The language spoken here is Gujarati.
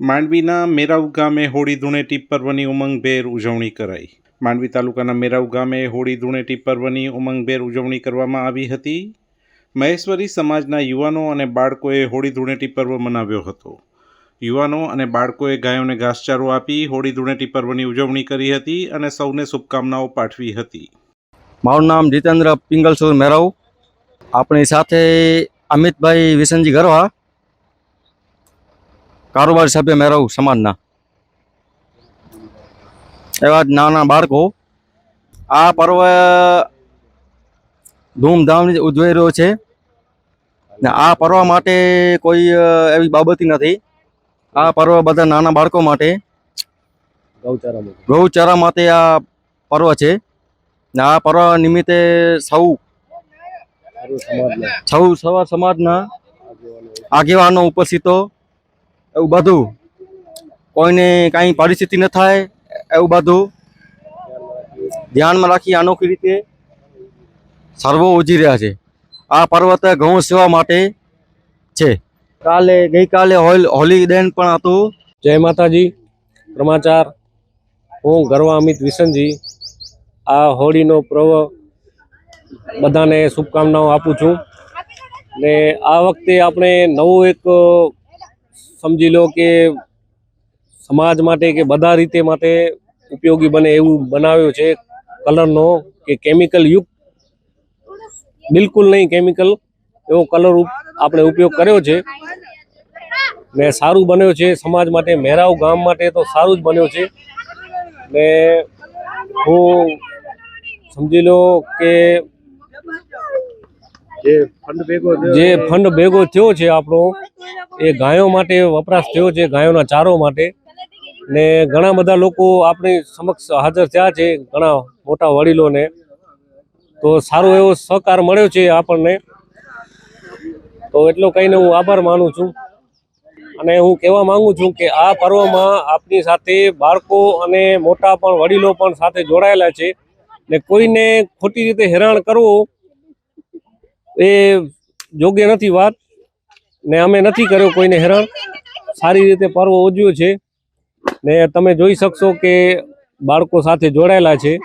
માંડવીના મેરાઉ ગામે હોળી ધૂળેટી પર્વની ઉમંગભેર ઉજવણી કરાઈ. માંડવી તાલુકાના મેરાઉ ગામે હોળી ધૂળેટી પર્વની ઉમંગભેર ઉજવણી કરવામાં આવી હતી. મહેશ્વરી સમાજના યુવાનો અને બાળકોએ હોળી ધૂળેટી પર્વ મનાવ્યો હતો. યુવાનો અને બાળકોએ ગાયોને ઘાસચારો આપી હોળી ધૂળેટી પર્વની ઉજવણી કરી હતી અને સૌને શુભકામનાઓ પાઠવી હતી. મારું નામ જીતેન્દ્ર પિંગલસુર મેરાવ આપણી સાથે અમિતભાઈ વિસનજી ગરવા કારોબારી સભ્ય મેળવ સમાજના. એવા જ નાના બાળકો. આ પર્વ ધૂમધામથી ઉજવાઈ રહ્યો છે. ને આ પર્વ માટે કોઈ એવી બાબત નથી. આ પર્વ બધા નાના બાળકો માટે. ગૌચારા માટે. આ પર્વ છે. ને આ પર્વ નિમિત્તે સૌ સૌ સવા સમાજના આગેવાનો ઉપસ્થિતો એવું બધું. કોઈને કાંઈ પરિસ્થિતિ ન થાય, એવું બધું. ધ્યાનમાં રાખી અનોખી રીતે સર્વો ઉજી રહ્યા છે. આ પર્વત ઘઉં સેવા માટે છે. કાલે, ગઈકાલે હોલ ડે પણ હતું. જય માતાજી. સમાચાર હું ગરવા અમિત વિસનજી આ હોળીનો પર્વ બધાને શુભકામનાઓ આપું છું. ને આ વખતે આપણે નવું એક સમજી લો કે સમાજ માટે કે બધા રીતે માટે ઉપયોગી બને એવું બનાવ્યો છે કલરનો કે કેમિકલ યુક્ત. બિલકુલ નહીં કેમિકલ એવો કલર આપણે ઉપયોગ કર્યો છે. ને સારું બન્યો છે સમાજ માટે. મેરાવ ગામ માટે તો સારું જ બન્યો છે. ને હું સમજી લો કે જે ફંડ ભેગો થયો છે આપણો એ ગાયો માટે વપરાશ થયો છે, ગાયોના ચારો માટે. ને ઘણા બધા લોકો આપણી સમક્ષ હાજર થયા છે, ઘણા મોટા વડીલોને. તો સારો એવો સહકાર મળ્યો છે આપણને. તો એટલો કહીને હું આભાર માનું છું. અને હું કહેવા માંગુ છું કે આ પર્વમાં આપની સાથે બાળકો અને મોટા પણ વડીલો પણ સાથે જોડાયેલા છે. ને કોઈને ખોટી રીતે હેરાન કરવું એ યોગ્ય નથી વાત. ને અમે નથી કર્યો કોઈને હેરાન. સારી રીતે પર્વ ઉજવ્યો છે. ને તમે જોઈ શકશો કે બાળકો સાથે જોડાયેલા છે.